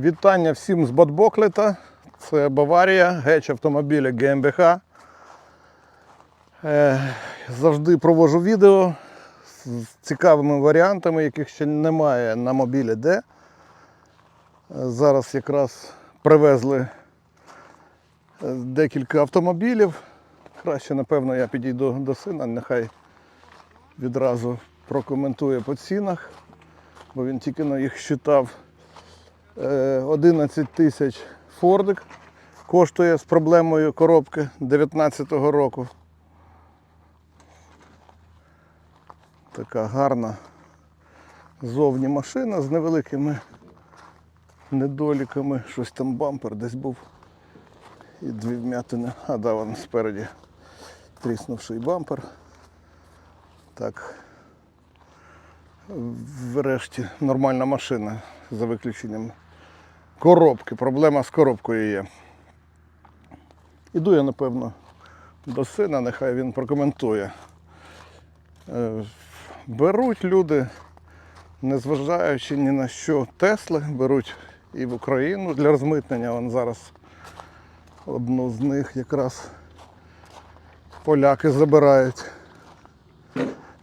Вітання всім з Ботбоклета. Це Баварія, геч автомобіля ГМБХ. Е, завжди провожу відео з цікавими варіантами, яких ще немає на мобілі Д. Е, Зараз якраз привезли е, декілька автомобілів. Краще, напевно, я підійду до сина, нехай відразу прокоментує по цінах, бо він тільки на їх считав. Е, 11 тисяч Фордик коштує з проблемою коробки 2019 року. Така гарна зовні машина з невеликими недоліками. Щось там бампер десь був. І дві вмятини. А, да, вон спереді тріснувший бампер. Так. Врешті нормальна машина за виключенням коробки. Проблема з коробкою є. Іду я, напевно, до сина, нехай він прокоментує. Е, Беруть люди, незважаючи ні на що Тесли, беруть і в Україну для розмитнення. Вон зараз одну з них якраз поляки забирають.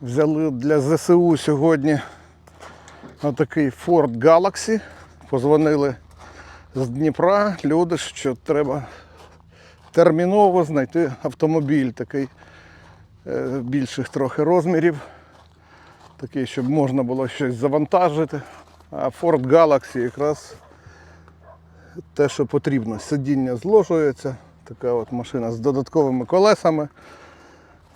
Взяли для ЗСУ сьогодні отакий Ford Galaxy. Позвонили з Дніпра люди, що треба терміново знайти автомобіль такий е, більших трохи розмірів, такий, щоб можна було щось завантажити. А Ford Galaxy якраз те, що потрібно. Сидіння зложується, така от машина з додатковими колесами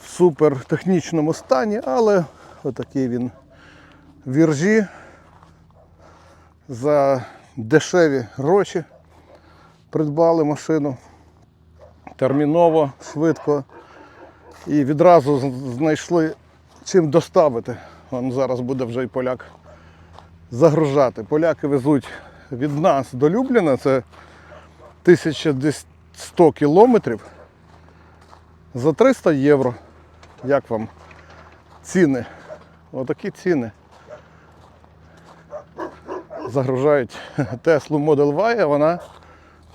в супер технічному стані, але отакий він віржі за дешеві гроші придбали машину терміново, швидко і відразу знайшли чим доставити. Вон зараз буде вже і поляк загружати. Поляки везуть від нас до Любліна, це 1100 кілометрів за 300 євро. Як вам ціни? Отакі ціни загружають Теслу Model Y, а вона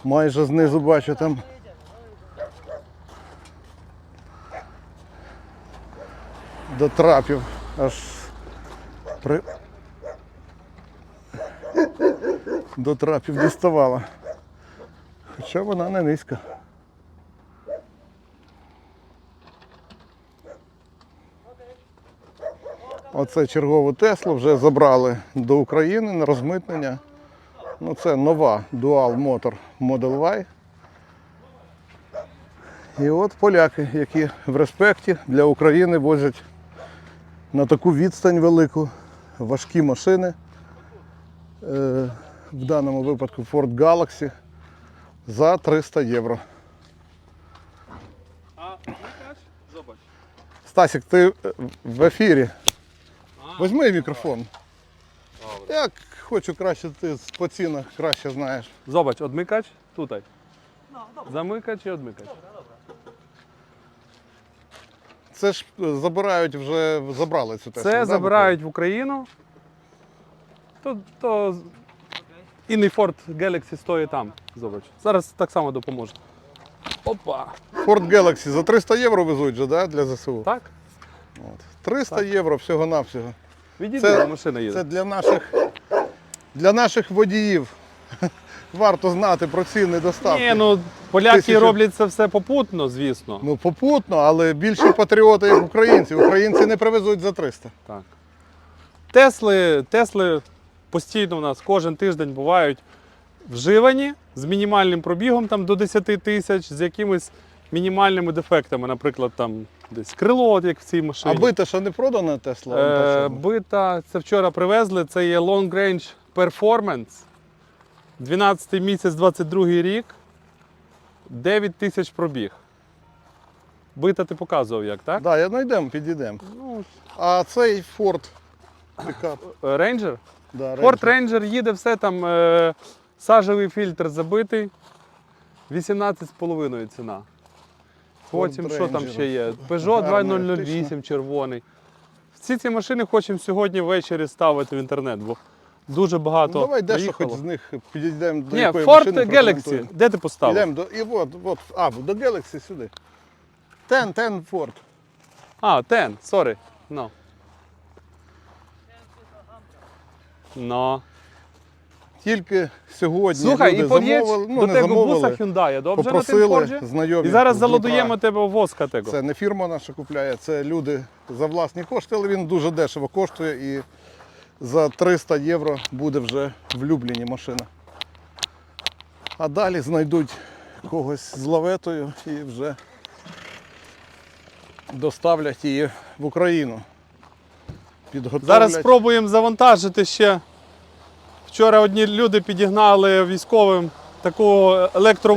майже знизу бачу там. До трапів аж при... до трапів діставала. Хоча вона не низька. Оце чергову Теслу вже забрали до України на розмитнення. Ну, це нова Dual Motor Model Y. І от поляки, які в респекті для України возять на таку відстань велику важкі машини. Е, в даному випадку Ford Galaxy за 300 євро. A Стасік, ти в ефірі. Возьми мікрофон. Я хочу краще, ти по цінах краще знаєш. Zobacz, odmykać tutaj. Zamykać i odmykać. Це ж е, забирають вже, забрали цю Теслу. Це да, забирають в Україну. То, то інний Ford Galaxy стоїть там. Zobacz. Зараз так само допоможе. Опа! Ford Galaxy за 300 євро везуть же, да, для ЗСУ. Так? От. 300 євро всього-навсього. Відійди, Це- машина їде. Це для наших, для наших водіїв. Варто знати про ціни доставки. Ні, ну поляки Тисячу- роблять це все попутно, звісно. Ну, попутно, але більше патріоти, як українці. Українці не привезуть за 300. Так. Тесли, Тесли постійно у нас кожен тиждень бувають вживані з мінімальним пробігом там, до 10 тисяч, з якимись мінімальними дефектами, наприклад, там десь крило, як в цій машині. А бити, що не продана Тесла? Е, бита, це вчора привезли, це є Long Range Performance. 12 місяць, 22 рік, 9 тисяч пробіг. Бита ти показував як, так? Да, я знайдемо, підійдемо. Ну, А цей Ford пікап. Ranger? Да, Ford. Ranger їде все там, е, сажевий фільтр забитий, 18,5 ціна. Потім що там ще є? Peugeot Гарний, 2008 червоний. Всі ці машини хочемо сьогодні ввечері ставити в інтернет, бо дуже багато. Ну, давай дещо хоч з них підійдемо до Ні, якої Ford машини Galaxy. Де ти поставив? Йдемо до. І от, от, а, до Galaxy сюди. Ten, ten Ford. А, ten, sorry. No. No. Тільки сьогодні Слухай, люди і замовили, ну до не busa замовили, Hyundai, добре попросили Fordzie? знайомі. І зараз з Дніпра. заладуємо тебе воска tego. Це не фірма наша купляє, це люди за власні кошти, але він дуже дешево коштує і за 300 євро буде вже в Любліні машина. А далі знайдуть когось з лаветою і вже доставлять її в Україну. Зараз спробуємо завантажити ще. Вчора одні люди підігнали військовим такого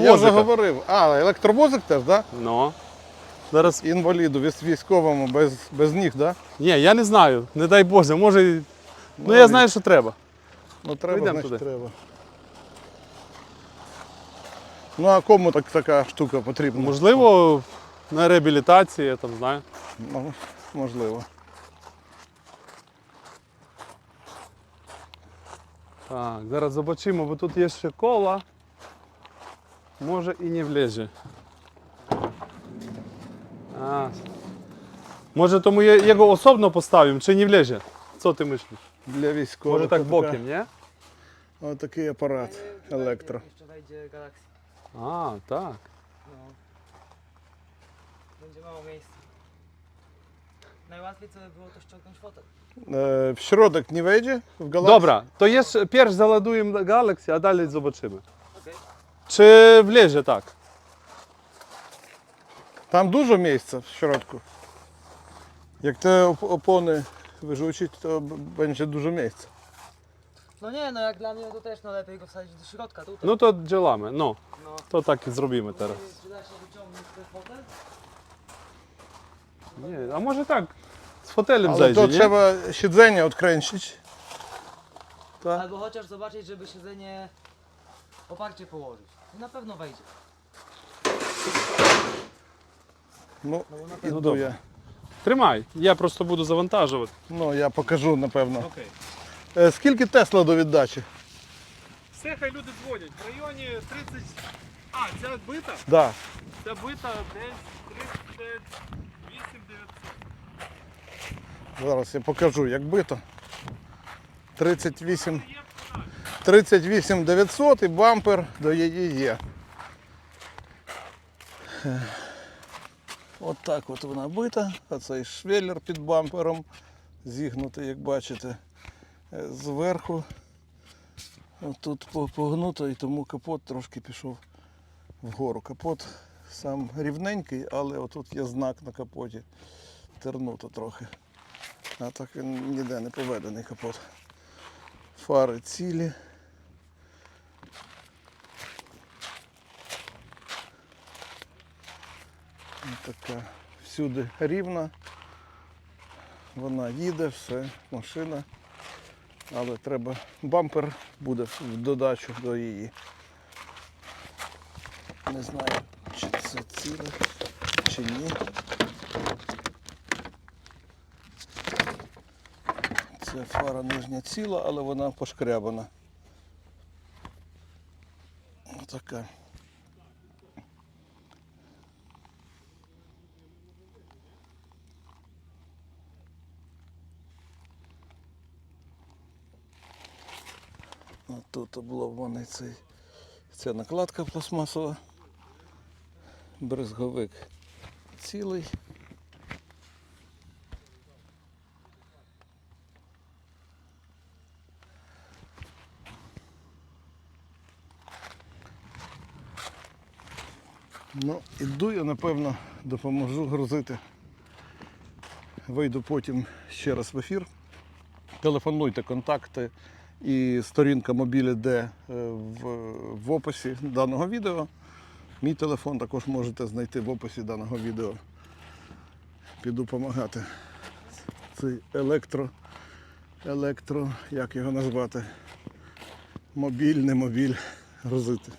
Я вже говорив. А, електровозик теж, так? Ну. Зараз. Інваліду, військовому без, без ніг, так? Да? Ні, я не знаю. Не дай Боже, може. Ну, Ну, я знаю, що треба. Ну треба, значить туди. треба. Ну а кому так така штука потрібна? Можливо, на реабілітації, я там знаю. Ну, можливо. Так, зараз побачимо, бо тут є ще кола. Може і не влезе. А. Може тому я його особно поставимо чи не влезе? Що ти мислиш? Для військових. Може так отака- боком, ні? Отакий апарат електро. Jeszcze wejdzie Galaxy. А, так. No. Będzie mało miejsca. Najłatwiej co by było to ściągnąć fotel. Е, в środek не вийде? В Galaxy? Добре, то є ж перш заладуємо Galaxy, а далі побачимо. Okej. Чи влезе так? Там дуже місця в środku. Як те оп- опони вижучить, то б- będzie дуже місця. No nie, no jak dla mnie to też no lepiej go wsadzić do środka tutaj. Ну то ділами. Ну, no. то так і зробимо teraz. Czy da się wyciągnąć ten fotel? Ні, а може так, з фотелем Але зайде, то ні? треба siedzenie odkręcić. Albo chociaż zobaczyć, żeby siedzenie oparcie położyć. I na pewno wejdzie. Ну, No pewno. добре. Тримай, я просто буду завантажувати. Ну, я покажу, напевно. Окей. Е, Скільки Тесла до віддачі? Все, хай люди дзвонять. В районі 30. А, ця бита? Да. Ця бита десь 38 900. Зараз я покажу, як бито. 38, 38 900 і бампер до її є. От так от вона бита, а цей швеллер під бампером зігнутий, як бачите, Е, зверху. Тут погнуто і тому капот трошки пішов вгору. Капот сам рівненький, але отут є знак на капоті. Тернуто трохи. А так він ніде не поведений капот. Фари цілі. Ось така всюди рівна. Вона їде, все, машина. Але треба бампер буде в додачу до її. Не знаю, це ціле, чи ні. Це фара нижня ціла, але вона пошкрябана. Така. А Тут обломаний цей, ця накладка пластмасова. Брезговик цілий. Ну, іду я, напевно, допоможу грузити. Вийду потім ще раз в ефір. Телефонуйте контакти і сторінка мобілі де е, в, в описі даного відео. Мій телефон також можете знайти в описі даного відео. Піду допомагати. Цей електро, електро, як його назвати? Мобіль, не мобіль грузити.